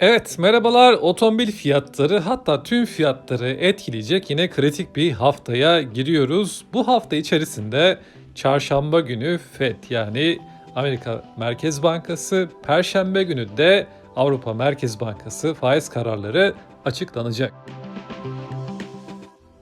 Evet, merhabalar. Otomobil fiyatları hatta tüm fiyatları etkileyecek yine kritik bir haftaya giriyoruz. Bu hafta içerisinde çarşamba günü FED yani Amerika Merkez Bankası, perşembe günü de Avrupa Merkez Bankası faiz kararları açıklanacak.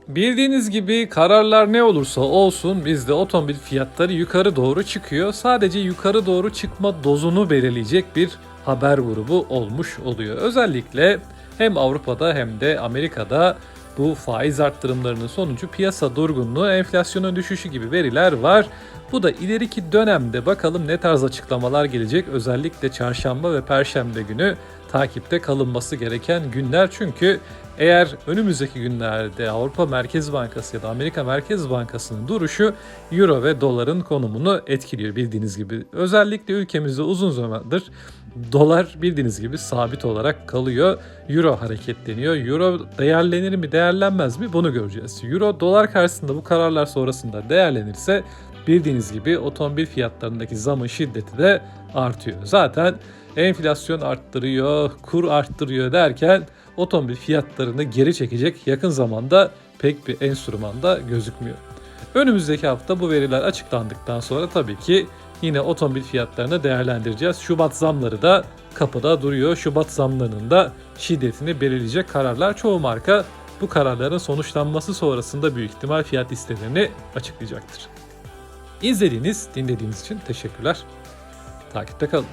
Bildiğiniz gibi kararlar ne olursa olsun bizde otomobil fiyatları yukarı doğru çıkıyor. Sadece yukarı doğru çıkma dozunu belirleyecek bir haber grubu olmuş oluyor. Özellikle hem Avrupa'da hem de Amerika'da bu faiz arttırımlarının sonucu piyasa durgunluğu, enflasyonun düşüşü gibi veriler var. Bu da ileriki dönemde bakalım ne tarz açıklamalar gelecek. Özellikle çarşamba ve perşembe günü takipte kalınması gereken günler. Çünkü eğer önümüzdeki günlerde Avrupa Merkez Bankası ya da Amerika Merkez Bankası'nın duruşu euro ve doların konumunu etkiliyor bildiğiniz gibi. Özellikle ülkemizde uzun zamandır dolar bildiğiniz gibi sabit olarak kalıyor. Euro hareketleniyor. Euro değerlenir mi değerlenmez mi bunu göreceğiz. Euro dolar karşısında bu kararlar sonrasında değerlenirse bildiğiniz gibi otomobil fiyatlarındaki zamın şiddeti de artıyor. Zaten enflasyon arttırıyor, kur arttırıyor derken otomobil fiyatlarını geri çekecek yakın zamanda pek bir enstrüman da gözükmüyor. Önümüzdeki hafta bu veriler açıklandıktan sonra tabii ki yine otomobil fiyatlarını değerlendireceğiz. Şubat zamları da kapıda duruyor. Şubat zamlarının da şiddetini belirleyecek kararlar. Çoğu marka bu kararların sonuçlanması sonrasında büyük ihtimal fiyat listelerini açıklayacaktır. İzlediğiniz, dinlediğiniz için teşekkürler. Takipte kalın.